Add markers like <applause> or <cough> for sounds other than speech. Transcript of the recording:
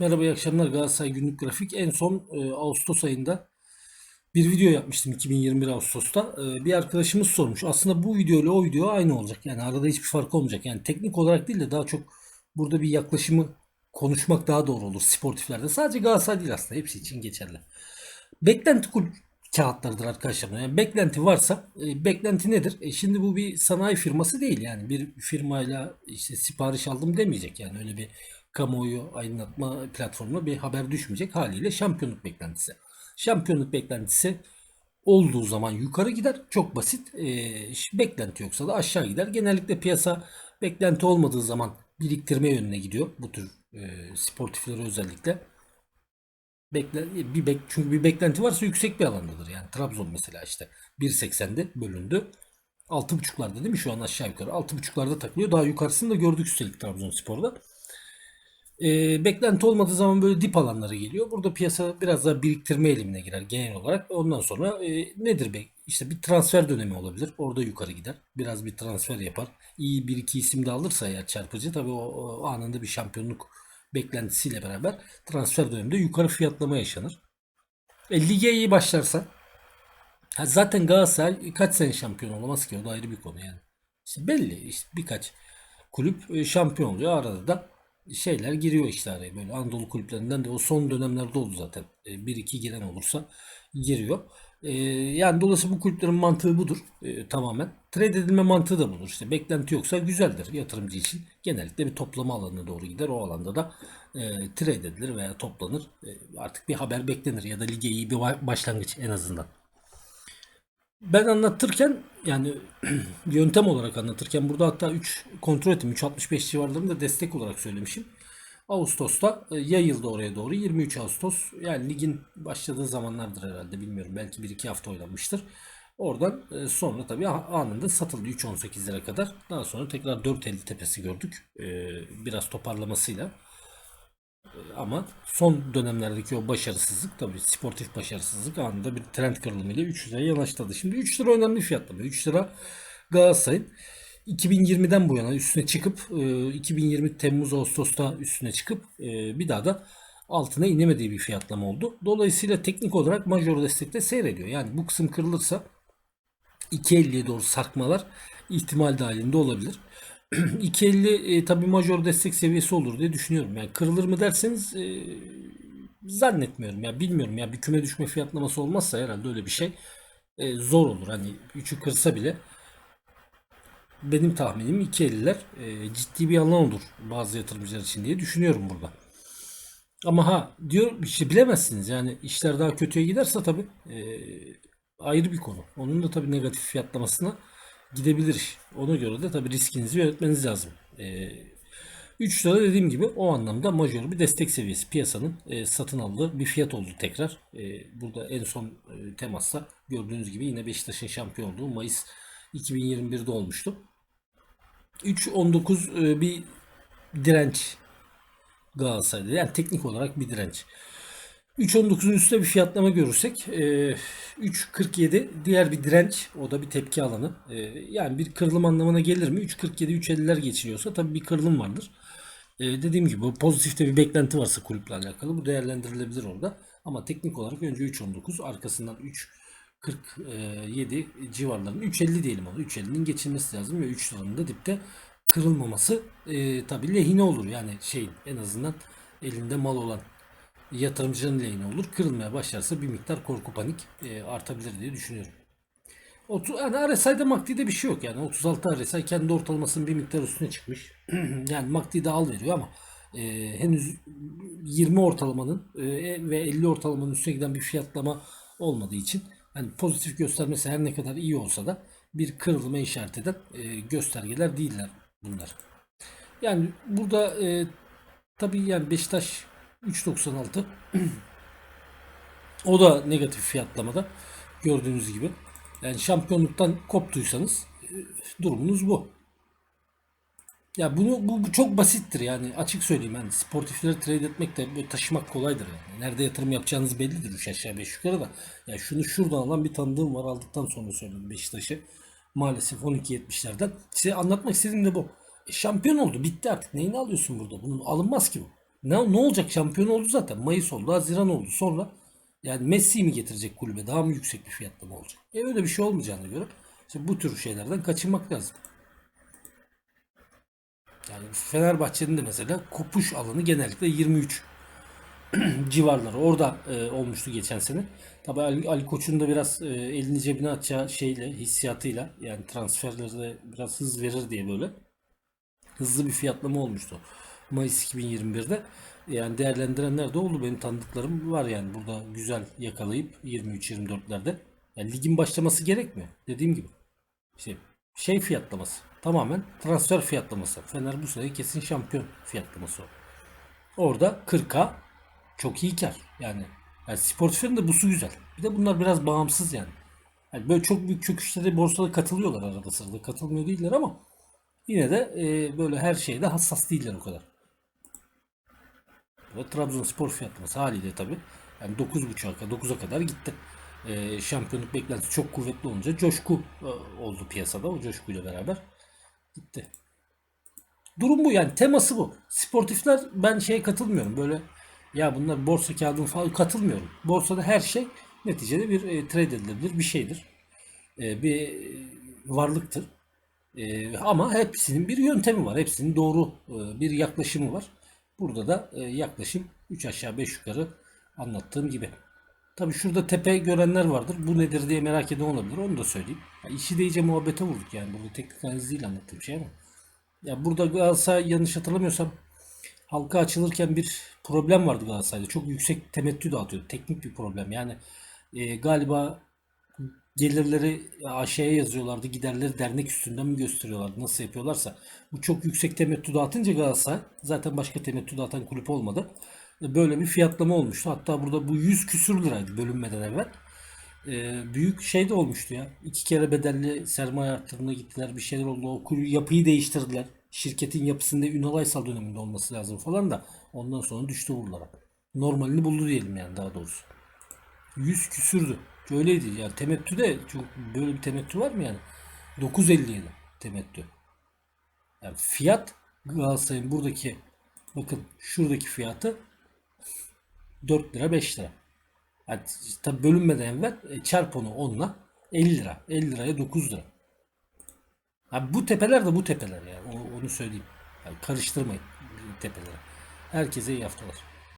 Merhaba iyi akşamlar Galatasaray günlük grafik. En son e, Ağustos ayında bir video yapmıştım 2021 Ağustos'ta. E, bir arkadaşımız sormuş. Aslında bu video ile o video aynı olacak. Yani arada hiçbir fark olmayacak. Yani teknik olarak değil de daha çok burada bir yaklaşımı konuşmak daha doğru olur sportiflerde. Sadece Galatasaray değil aslında hepsi için geçerli. Beklenti kağıtlarıdır arkadaşlar. Yani beklenti varsa e, beklenti nedir? E, şimdi bu bir sanayi firması değil yani bir firmayla işte sipariş aldım demeyecek yani öyle bir kamuoyu aydınlatma platformuna bir haber düşmeyecek haliyle şampiyonluk beklentisi. Şampiyonluk beklentisi olduğu zaman yukarı gider. Çok basit. E, beklenti yoksa da aşağı gider. Genellikle piyasa beklenti olmadığı zaman biriktirme yönüne gidiyor. Bu tür e, sportiflere özellikle. Bekle, bir bek, çünkü bir beklenti varsa yüksek bir alandadır. Yani Trabzon mesela işte 1.80'de bölündü. 6.5'larda değil mi şu an aşağı yukarı? 6.5'larda takılıyor. Daha yukarısını da gördük üstelik Trabzonspor'da. E, beklenti olmadığı zaman böyle dip alanları geliyor. Burada piyasa biraz daha biriktirme elimine girer genel olarak. Ondan sonra e, nedir be? İşte bir transfer dönemi olabilir. Orada yukarı gider. Biraz bir transfer yapar. İyi bir iki isim de alırsa eğer çarpıcı tabii o, o anında bir şampiyonluk beklentisiyle beraber transfer döneminde yukarı fiyatlama yaşanır. E, lige iyi başlarsa ha, zaten Galatasaray kaç sene şampiyon olamaz ki o da ayrı bir konu yani. İşte belli işte birkaç kulüp e, şampiyon oluyor arada da şeyler giriyor işte araya böyle Anadolu kulüplerinden de o son dönemlerde oldu zaten. E, bir iki giren olursa giriyor. E, yani dolayısıyla bu kulüplerin mantığı budur e, tamamen. Trade edilme mantığı da budur. İşte beklenti yoksa güzeldir yatırımcı için. Genellikle bir toplama alanına doğru gider. O alanda da e, trade edilir veya toplanır. Artık bir haber beklenir ya da lige iyi bir ba- başlangıç en azından. Ben anlatırken yani <clears throat> yöntem olarak anlatırken burada hatta 3 kontrol ettim. 3.65 civarlarında destek olarak söylemişim. Ağustos'ta e, yayıldı oraya doğru. 23 Ağustos yani ligin başladığı zamanlardır herhalde bilmiyorum. Belki 1-2 hafta oynanmıştır. Oradan e, sonra tabii anında satıldı 3.18'lere kadar. Daha sonra tekrar 4.50 tepesi gördük. E, Biraz toparlamasıyla. Ama son dönemlerdeki o başarısızlık tabii sportif başarısızlık anında bir trend kırılımıyla 3 liraya yanaşladı. Şimdi 3 lira önemli fiyatlama. 3 lira Galatasaray'ın 2020'den bu yana üstüne çıkıp e, 2020 Temmuz Ağustos'ta üstüne çıkıp e, bir daha da altına inemediği bir fiyatlama oldu. Dolayısıyla teknik olarak major destekte seyrediyor. Yani bu kısım kırılırsa 2.50'ye doğru sarkmalar ihtimal dahilinde olabilir. <clears throat> 2.50 e, tabi major destek seviyesi olur diye düşünüyorum. Yani kırılır mı derseniz e, zannetmiyorum ya bilmiyorum ya bir küme düşme fiyatlaması olmazsa herhalde öyle bir şey e, zor olur. Hani 3'ü kırsa bile benim tahminim 2.50'ler e, ciddi bir alan olur bazı yatırımcılar için diye düşünüyorum burada. Ama ha diyor işte bilemezsiniz yani işler daha kötüye giderse tabi ayrı bir konu. Onun da tabi negatif fiyatlamasına gidebilir. Ona göre de tabi riskinizi yönetmeniz lazım. E, 3 lira dediğim gibi o anlamda majör bir destek seviyesi. Piyasanın e, satın aldığı bir fiyat oldu tekrar. E, burada en son e, temasta gördüğünüz gibi yine Beşiktaş'ın şampiyon olduğu Mayıs 2021'de olmuştu. 3.19 e, bir direnç Galatasaray'da. Yani teknik olarak bir direnç. 3.19'un üstünde bir fiyatlama görürsek e, 3.47 diğer bir direnç o da bir tepki alanı. E, yani bir kırılım anlamına gelir mi? 3.47 3.50'ler geçiriyorsa tabii bir kırılım vardır. E, dediğim gibi pozitifte bir beklenti varsa kulüple alakalı bu değerlendirilebilir orada. Ama teknik olarak önce 3.19 arkasından 3.47 civarlarının 3.50 diyelim onu. 3.50'nin geçilmesi lazım ve 3 liranın dipte kırılmaması e, tabii lehine olur. Yani şeyin en azından elinde mal olan yatırımcının lehine olur. Kırılmaya başlarsa bir miktar korku panik e, artabilir diye düşünüyorum. Otu, yani RSI'de MACD'de bir şey yok yani 36 RSI kendi ortalamasının bir miktar üstüne çıkmış. <clears throat> yani MACD'de al veriyor ama e, henüz 20 ortalamanın e, ve 50 ortalamanın üstüne giden bir fiyatlama olmadığı için hani pozitif göstermesi her ne kadar iyi olsa da bir kırılma işaret eden e, göstergeler değiller bunlar. Yani burada e, tabii yani Beşiktaş 3.96 o da negatif fiyatlamada gördüğünüz gibi. Yani şampiyonluktan koptuysanız e, durumunuz bu. Ya bunu bu, bu çok basittir yani açık söyleyeyim yani sportifleri trade etmek de böyle taşımak kolaydır yani. Nerede yatırım yapacağınız bellidir üç aşağı beş yukarı da. Ya şunu şuradan alan bir tanıdığım var aldıktan sonra söyledim Beşiktaş'ı. Maalesef 12.70'lerden. Size anlatmak istediğim de bu. E, şampiyon oldu bitti artık. Neyini alıyorsun burada? Bunun alınmaz ki bu. Ne, ne olacak? Şampiyon oldu zaten. Mayıs oldu, Haziran oldu. Sonra yani Messi mi getirecek kulübe? Daha mı yüksek bir fiyatla mı olacak? E öyle bir şey olmayacağına göre işte bu tür şeylerden kaçınmak lazım. Yani Fenerbahçe'nin de mesela kopuş alanı genellikle 23 <clears throat> civarları. Orada e, olmuştu geçen sene. Tabii Ali, Ali Koç'un da biraz e, elini cebine atacağı şeyle, hissiyatıyla yani transferlerde biraz hız verir diye böyle hızlı bir fiyatlama olmuştu. Mayıs 2021'de. Yani değerlendirenler de oldu. Benim tanıdıklarım var yani burada güzel yakalayıp 23-24'lerde. Yani ligin başlaması gerekmiyor. Dediğim gibi. İşte şey fiyatlaması. Tamamen transfer fiyatlaması. Fener bu sene kesin şampiyon fiyatlaması o. Orada 40'a çok iyi kar. Yani, yani sportiflerin de busu güzel. Bir de bunlar biraz bağımsız yani. yani böyle çok büyük çöküşlere borsada katılıyorlar arada sırada. Katılmıyor değiller ama yine de e, böyle her şeyde hassas değiller o kadar. Ve Trabzonspor fiyatlaması haliyle tabi. Yani 9.5'a 9'a kadar gitti. E, şampiyonluk beklentisi çok kuvvetli olunca coşku e, oldu piyasada. O coşkuyla beraber gitti. Durum bu yani teması bu. Sportifler ben şeye katılmıyorum. Böyle ya bunlar borsa kağıdını falan katılmıyorum. Borsada her şey neticede bir e, trade edilebilir bir şeydir. E, bir e, varlıktır. E, ama hepsinin bir yöntemi var. Hepsinin doğru e, bir yaklaşımı var. Burada da e, yaklaşım 3 aşağı 5 yukarı anlattığım gibi. Tabi şurada tepe görenler vardır. Bu nedir diye merak eden olabilir. Onu da söyleyeyim. Ya işi de iyice muhabbete vurduk yani. Burada teknik analiz değil anlattığım şey ama. Ya burada Galatasaray yanlış hatırlamıyorsam halka açılırken bir problem vardı Galatasaray'da. Çok yüksek temettü dağıtıyordu. Teknik bir problem. Yani e, galiba gelirleri aşağıya yazıyorlardı. Giderleri dernek üstünden mi gösteriyorlardı? Nasıl yapıyorlarsa. Bu çok yüksek temettü dağıtınca Galatasaray zaten başka temettü dağıtan kulüp olmadı. Böyle bir fiyatlama olmuştu. Hatta burada bu 100 küsür liraydı bölünmeden evvel. E, büyük şey de olmuştu ya. İki kere bedelli sermaye arttırımına gittiler. Bir şeyler oldu. O yapıyı değiştirdiler. Şirketin yapısında Ünal Aysal döneminde olması lazım falan da. Ondan sonra düştü buralara. Normalini buldu diyelim yani daha doğrusu. 100 küsürdü. Öyleydi yani temettü de çok böyle bir temettü var mı yani? 9.57 temettü. Yani fiyat Galatasaray'ın buradaki bakın şuradaki fiyatı 4 lira 5 lira. Yani tabi bölünmeden evvel e, çarp onu 10'la 50 lira. 50 liraya 9 lira. Abi bu tepeler de bu tepeler yani. Onu söyleyeyim. Yani karıştırmayın tepeleri. Herkese iyi haftalar.